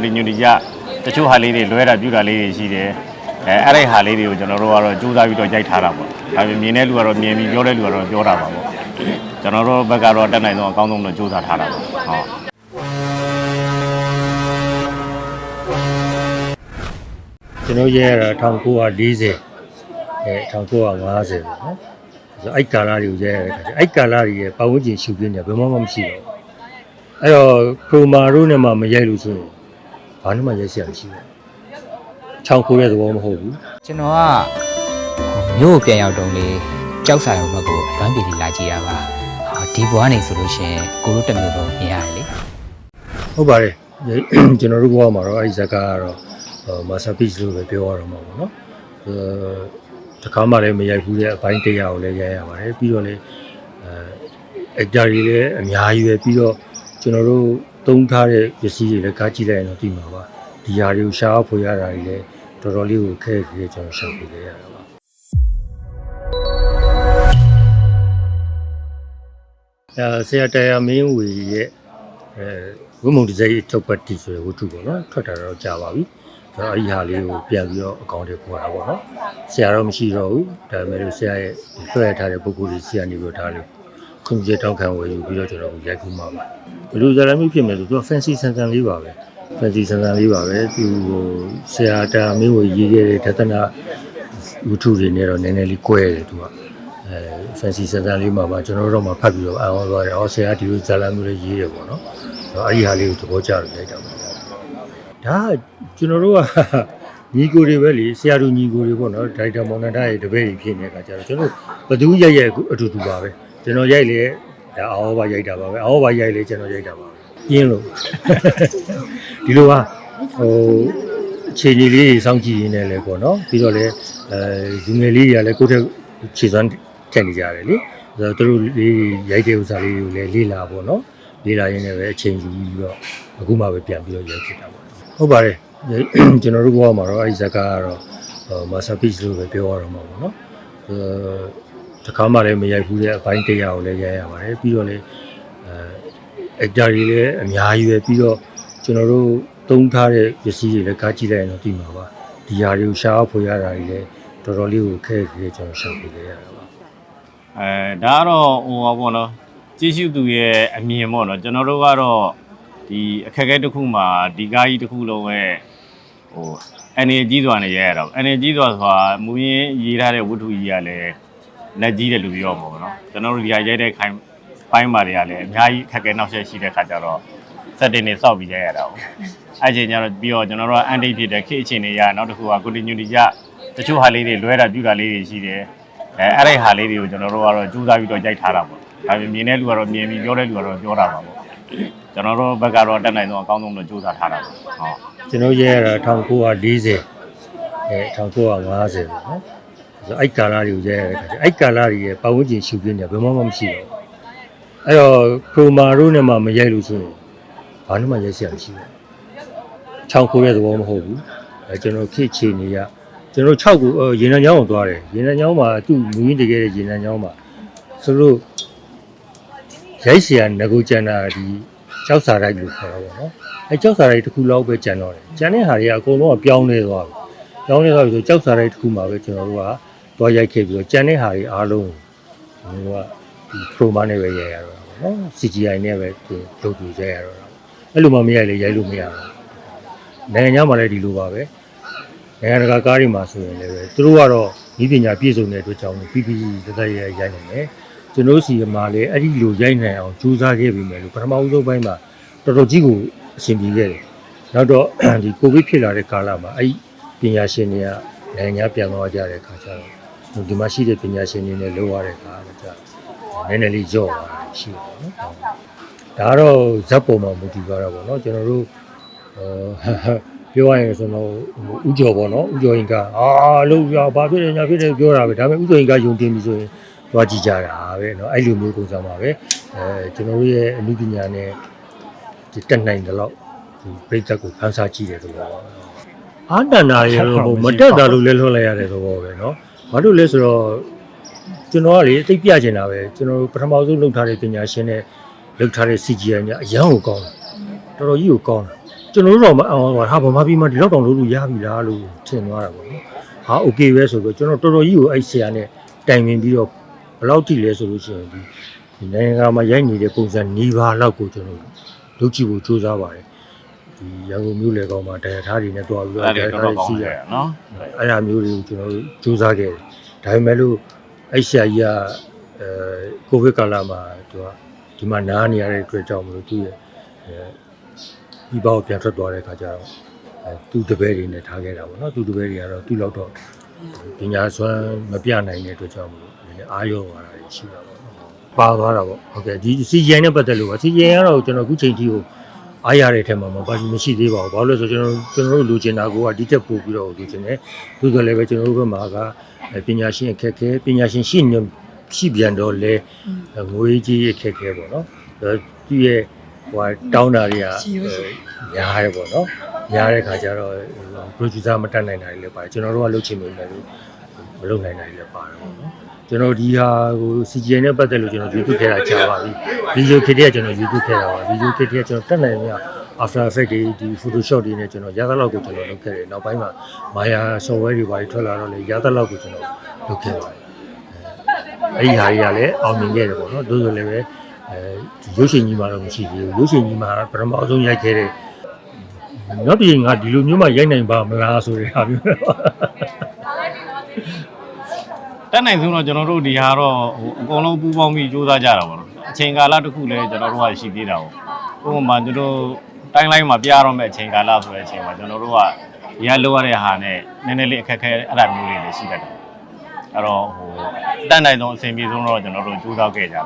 continuity ကြတချို့ဟာလေးတွေလွဲတာပြူတာလေးတွေရှိတယ်အဲအဲ့ဒီဟာလေးတွေကိုကျွန်တော်တို့ကတော့စူးစမ်းပြီးတော့ရိုက်ထားတာပေါ့ဒါပေမဲ့မြင်တဲ့လူကတော့မြင်ပြီးပြောတဲ့လူကတော့ပြောတာပါပေါ့ကျွန်တော်တို့ဘက်ကတော့တက်နိုင်ဆုံးအကောင်းဆုံးတော့စူးစမ်းထားတာပေါ့ဟုတ်ကျွန်တော်ရဲရတာ1940အဲ1950ပေါ့နော်ဆိုတော့အဲ့ကာလာတွေကိုရဲရတဲ့ခါကျအဲ့ကာလာတွေရဲ့ပတ်ဝန်းကျင်ရှုခင်းနေဘယ်မှမမရှိတော့ဘူးအဲ့တော့ခရိုမာတို့နဲ့မှမရိုက်လို့ဆိုရင် ဘာလို့မှရက်စရာမရှိဘူးချောင်ခိုးတဲ့သဘောမဟုတ်ဘူးကျွန်တော်ကမြို့ကိုပြန်ရောက်တုန်းလေးကြောက်စာရုံဘက်ကိုလွမ်းပြည်လာကြည့်ရပါဟာဒီဘွားနေဆိုလို့ရှင်ကိုလိုတက်မျိုးတော့မြင်ရတယ်လေဟုတ်ပါတယ်ကျွန်တော်တို့ဘွားမှာတော့အဲဒီဇာကာကတော့မာစပီလို့ပဲပြောရတော့မှာပေါ့နော်အဲတခါမှလည်းမရိုက်ဘူးတဲ့အပိုင်းတရားကိုလည်းရိုက်ရပါတယ်ပြီးတော့လည်းအဲအကြရီလည်းအများကြီးပဲပြီးတော့ကျွန်တော်တို့ သုံးထားတဲ့ပစ္စည်းတွေလည်းကားကြည့်လိုက်ရင်တော့သိမှာပါဒီဟာတွေကိုရှားဖွေရတာတွေလည်းတော်တော်လေးကိုခက်ခဲကျွန်တော်ရှာဖွေခဲ့ရတာပါအဲဆရာတရားမင်းဝေရဲ့အဲဝိမုံဒီဇိုင်းထုတ်ပတ်တီဆိုတဲ့ဝတ္ထုပေါ့နော်ထွက်တာတော့ကြာပါပြီကျွန်တော်အဲ့ဒီဟာလေးကိုပြန်ပြီးတော့အကောင့်တွေပေါ်တာပေါ့နော်ဆရာတော့မရှိတော့ဘူးဒါပေမဲ့လို့ဆရာရဲ့လွှဲထားတဲ့ပုဂ္ဂိုလ်ကြီးဆရာနေပြီးတော့ဒါလေး ခွင့်ပြုချက်တောင်းခံဝယ်ယူပြီးတော့ကျွန်တော်ရိုက်ခုမှာပါဘယ်လိုဇာတ်လမ်းမျိုးဖြစ်မယ်ဆိုတော့ fancy ဆန်ဆန်လေးပါပဲ fancy ဆန်ဆန်လေးပါပဲသူဟိုဆရာတာမင်းဝေရေးခဲ့တဲ့ဒသနာဝတ္ထုတွေနဲ့တော့နည်းနည်းလေးကွဲတယ်သူကအဲ fancy ဆန်ဆန်လေးမှာပါကျွန်တော်တို့တော့မှဖတ်ပြီးတော့အံ့ဩသွားတယ်။အော်ဆရာဒီလိုဇာတ်လမ်းမျိုးလေးရေးတယ်ပေါ့နော်။အဲ့ဒီဟာလေးကိုသဘောကျလို့ရိုက်တာပါ။ဒါကကျွန်တော်တို့ကညီကိုတွေပဲလေဆရာတို့ညီကိုတွေပေါ့နော်ဒိုက်တာမောင်နန္ဒရဲ့တပည့်ကြီးဖြစ်နေတဲ့အခါကျတော့ကျွန်တော်ဘသူရိုက်ရိုက်အတူတူပါပဲ ကျွန်တော်ရိုက်လေဒါအောဘာရိုက်တာပါပဲအောဘာရိုက်လေကျွန်တော်ရိုက်တာပါပဲပြင်းလို့ဒီလိုပါဟိုအခြေအနေလေးတွေစောင့်ကြည့်ရင်းနဲ့လဲပေါ့နော်ပြီးတော့လဲအဲလူငယ်လေးတွေကလည်းကိုယ့်ထက်ခြေစွမ်းထက်နေကြတယ်လေအဲတော့သူတို့လေးရိုက်တဲ့ဥစ္စာလေးတွေကိုလည်းလေ့လာပေါ့နော်လေ့လာရင်းနဲ့ပဲအချိန်ယူပြီးတော့အခုမှပဲပြန်ပြီးတော့ရိုက်ဖြစ်တာပေါ့ဟုတ်ပါတယ်ကျွန်တော်တို့ဘဝမှာတော့အဲဒီဇာတ်ကားကတော့မာဆာပစ်လို့ပဲပြောရတော့မှာပေါ့နော်အဲ တခါမှလည်းမရိုက်ဘူးတဲ့အပိုင်းတရားကိုလည်းရိုက်ရပါတယ်ပြီးတော့လည်းအဲ actor တွေလည်းအများကြီးပဲပြီးတော့ကျွန်တော်တို့သုံးထားတဲ့ပစ္စည်းတွေလည်းကားကြည့်လိုက်ရင်တော့သိမှာပါဒီဟာတွေကိုရှားဖွေရတာတွေလည်းတော်တော်လေးကိုခက်ခဲကျွန်တော်ရှာဖွေခဲ့ရတာပါအဲဒါကတော့ဟိုပါပေါ့နော်ကြည့်ရှုသူရဲ့အမြင်ပေါ့နော်ကျွန်တော်တို့ကတော့ဒီအခက်အခဲတစ်ခုမှာဒီကားကြီးတစ်ခုလုံးပဲဟိုအနေကြီးစွာနဲ့ရဲရတော့အနေကြီးစွာဆိုတာမူရင်းရေးထားတဲ့ဝတ္ထုကြီးကလည်း လက်ကြီးတယ်လို့ပြောမှာပေါ့နော်ကျွန်တော်တို့ဒီဟာရိုက်တဲ့ခိုင်ပိုင်းမှာတွေကလည်းအများကြီးခက်ခဲနောက်ဆက်ရှိတဲ့ခါကျတော့စက်တင်နေစောက်ပြီးရဲရတာပေါ့အဲ့ချိန်ကျတော့ပြီးတော့ကျွန်တော်တို့ကအန်တိတ်ဖြစ်တဲ့ခေတ်အခြေအနေရနောက်တစ်ခုက continuity ကြတချို့ဟာလေးတွေလွဲတာပြူတာလေးတွေရှိတယ်အဲအဲ့ဒီဟာလေးတွေကိုကျွန်တော်တို့ကတော့စူးစမ်းပြီးတော့ရိုက်ထားတာပေါ့ဒါပေမဲ့မြင်တဲ့လူကတော့မြင်ပြီးပြောတဲ့လူကတော့ပြောတာပါပေါ့ကျွန်တော်တို့ဘက်ကတော့တက်နိုင်ဆုံးအကောင်းဆုံးတော့စူးစမ်းထားတာပေါ့ဟုတ်ကျွန်တော်ရဲရတာ1940အဲ1950ပေါ့နော် ဆိုအဲ့ကာလတွေကိုရဲရတဲ့အဲ့ကာလတွေရဲ့ပတ်ဝန်းကျင်ရှုပ်ပြင်းနေဘယ်မှမရှိတော့ဘူးအဲ့တော့ခရိုမာတို့နဲ့မှမရိုက်လို့ဆိုရင်ဘာလို့မှရိုက်စရာမရှိဘူးချောင်းခိုးရဲ့သဘောမဟုတ်ဘူးအဲကျွန်တော်ခေတ်ချီနေရကျွန်တော်6ကိုရေနံချောင်းအောင်သွားတယ်ရေနံချောင်းမှာသူ့မူရင်းတကယ်ရေနံချောင်းမှာဆိုလို့ရိုက်စရာငကိုကျန်တာဒီကြောက်စာရိုက်လို့ခေါ်တာပေါ့နော်အဲကြောက်စာရိုက်တစ်ခုလောက်ပဲကျန်တော့တယ်ကျန်တဲ့ဟာတွေကအကုန်လုံးကပြောင်းလဲသွားပြီပြောင်းလဲသွားပြီဆိုကြောက်စာရိုက်တစ်ခုမှာပဲကျွန်တော်တို့က သွားရိုက်ခဲ့ပြီးတော့ကျန်တဲ့ဟာတွေအားလုံးကိုကျွန်တော်တို့ကဒီ promo နဲ့ပဲရိုက်ရတော့တာပေါ့နော် CGI နဲ့ပဲသူလုပ်ပြီးရိုက်ရတော့တာအဲ့လိုမှမရိုက်လေရိုက်လို့မရဘူးနိုင်ငံခြားမှာလည်းဒီလိုပါပဲနိုင်ငံတကာကားတွေမှာဆိုရင်လည်းပဲသူတို့ကတော့ဤပညာပြည့်စုံတဲ့အတွက်ကြောင့်ပြီးပြီးသက်သက်ရိုက်ရိုက်နိုင်တယ်ကျွန်တော်တို့စီမှာလည်းအဲ့ဒီလိုရိုက်နိုင်အောင်ကြိုးစားခဲ့ပြီမယ်လို့ပထမဦးဆုံးပိုင်းမှာတော်တော်ကြီးကိုအဆင်ပြေခဲ့တယ်။နောက်တော့ဒီကိုဗစ်ဖြစ်လာတဲ့ကာလမှာအဲ့ဒီပညာရှင်တွေကနိုင်ငံပြန်သွားကြတဲ့ခါကျတော့ ဒီမှာရှိတဲ့ပညာရှင်တွေနဲ့လောက်ရတဲ့ခါကျတော့နည်းနည်းလေးကြော့သွားတာရှိတယ်နော်။ဒါကတော့ဇက်ပုံမှာမူတည်သွားတာပေါ့နော်ကျွန်တော်တို့ဟိုပြောရရင်ဆိုတော့ဥကြော်ပေါ့နော်ဥကြော်ရင်ကအာလို့ပြဘာဖြစ်လဲညာဖြစ်တယ်ပြောတာပဲဒါပေမဲ့ဥကြော်ရင်ကယုံတင်ပြီဆိုရင်သွားကြည့်ကြတာပဲเนาะအဲ့လိုမျိုးပုံစံပါပဲအဲကျွန်တော်တို့ရဲ့အမှုပညာနဲ့ ဒီတက်နိုင်တယ်လို့ဒီပြိတ္တကိုဖန်ဆာကြည့်တယ်ဆိုတော့အာတန္တာရေလို့ဟိုမတက်တာလို့လဲလွှတ်လိုက်ရတယ်ဆိုတော့ပဲเนาะ ဘာလို့လဲဆိုတော့ကျွန်တော်ကလေသိပြကျင်တာပဲကျွန်တော်ပထမဆုံးလုပ်ထားတဲ့ပညာရှင်နဲ့လုပ်ထားတဲ့ CGI ညအရန်ကိုကောင်းတာတော်တော်ကြီးကိုကောင်းတာကျွန်တော်တို့တော့မအောင်ပါဟာဗမာပြည်မှာဒီလောက်တောင်လုပ်လို့ရပြီလားလို့ထင်သွားတာပေါ့နော်ဟာ okay ပဲဆိုတော့ကျွန်တော်တော်တော်ကြီးကိုအဲ့ဆရာနဲ့တိုင်ပင်ပြီးတော့ဘလောက်ထိလဲဆိုလို့ရှိရင်ဒီနိုင်ငံမှာရိုက်နေတဲ့ပုံစံနှီးပါးလောက်ကိုကျွန်တော်လုပ်ကြည့်ဖို့စူးစမ်းပါတယ် ဒီရန်ကုန်မြို့လေကောင်မှာတရားထားတွေနဲ့တွားပြီးအဲ့တော့ဒါတရားတွေတော်တော်ကောထားတွေရှိင်းရတယ်နော်အဲ့ဒါမျိုးတွေကိုကျွန်တော်တို့စူးစမ်းခဲ့တယ်။ဒါပေမဲ့လို့အဲ့ဆရာကြီးကအဲကိုဗစ်ကာလမှာသူကဒီမှာနားနေရတဲ့အတွက်ကြောင့်မလို့သူရဲ့အဲဒီဘောက်ပြန်ထွက်သွားတဲ့ခါကျတော့အဲသူ့တပည့်တွေနဲ့ထားခဲ့တာပေါ့နော်သူ့တပည့်တွေကတော့သူ့လောက်တော့ပညာစွမ်းမပြနိုင်တဲ့အတွက်ကြောင့်မလို့ဒီနေ့အားရောသွားတာရှိတာပေါ့နော်။ပါသွားတာပေါ့။ဟုတ်ကဲ့ဒီ CGN နဲ့ပတ်သက်လို့ပါ CGN ကတော့ကျွန်တော်အခုချိန်ထိကို အားရတဲ့ထဲမှာမပါမရှိသေးပါဘူး။ဘာလို့လဲဆိုကျွန်တော်ကျွန်တော်တို့လူချင်တာကဒီတက်ပို့ပြီးတော့လူချင်တယ်။သို့တော်လည်းပဲကျွန်တော်တို့ဘက်မှာကပညာရှင်အခက်အခဲပညာရှင်ရှိနေရှိပြန်တော့လဲငွေကြီးအခက်အခဲပေါ့နော်။အဲသူ့ရဲ့ဟိုတောင်းတာတွေကများရဲပေါ့နော်။များတဲ့ခါကျတော့ producer မတက်နိုင်တာတွေလည်းပါတယ်ကျွန်တော်တို့ကလုပ်ချင်လို့လည်းမလုပ်နိုင်တာတွေလည်းပါတယ်ပေါ့နော်။ ကျွန်တော်ဒီဟာဟို CGN နဲ့ပတ်သက်လို့ကျွန်တော် YouTube ထဲတာကြာပါပြီ။ video kit တွေကကျွန်တော် YouTube ထဲတာပါ video kit တွေကကျွန်တော်တက်နိုင်ရ after effect တွေဒီ photoshop တွေနဲ့ကျွန်တော်ရသလောက်ကိုကျွန်တော်လုပ်ခဲ့တယ်နောက်ပိုင်းမှာ Maya software တွေပါထွက်လာတော့လေရသလောက်ကိုကျွန်တော်လုပ်ခဲ့ပါတယ်အဲ့ဒီဟာတွေကလည်းအောင်မြင်ခဲ့တယ်ပေါ့နော်တို့ဆိုလည်းပဲအဲဒီရုပ်ရှင်ကြီးမှာတော့မရှိသေးဘူးရုပ်ရှင်ကြီးမှာပထမအဆုံးရိုက်ခဲ့တဲ့နောက်ပြည်ငါဒီလိုမျိုးမှရိုက်နိုင်ပါမလားဆိုတဲ့ဟာမျိုး တက်နိုင်ဆုံးတော့ကျွန်တော်တို့ဒီဟာတော့ဟိုအကုန်လုံးပူးပေါင်းပြီးစူးစမ်းကြတာပေါ့နော်အချိန်ကာလတစ်ခုလည်းကျွန်တော်တို့ကရှိသေးတာပေါ့ဥပမာသူတို့တိုင်းလိုက်မှာပြရတော့မဲ့အချိန်ကာလဆိုတဲ့အချိန်မှာကျွန်တော်တို့ကဒီကလိုရတဲ့ဟာနဲ့နည်းနည်းလေးအခက်အခဲအဲ့ဒါမျိုးတွေလည်းရှိတတ်တယ်အဲ့တော့ဟိုတက်နိုင်ဆုံးအဆင်ပြေဆုံးတော့ကျွန်တော်တို့စူးစမ်းခဲ့ကြတာ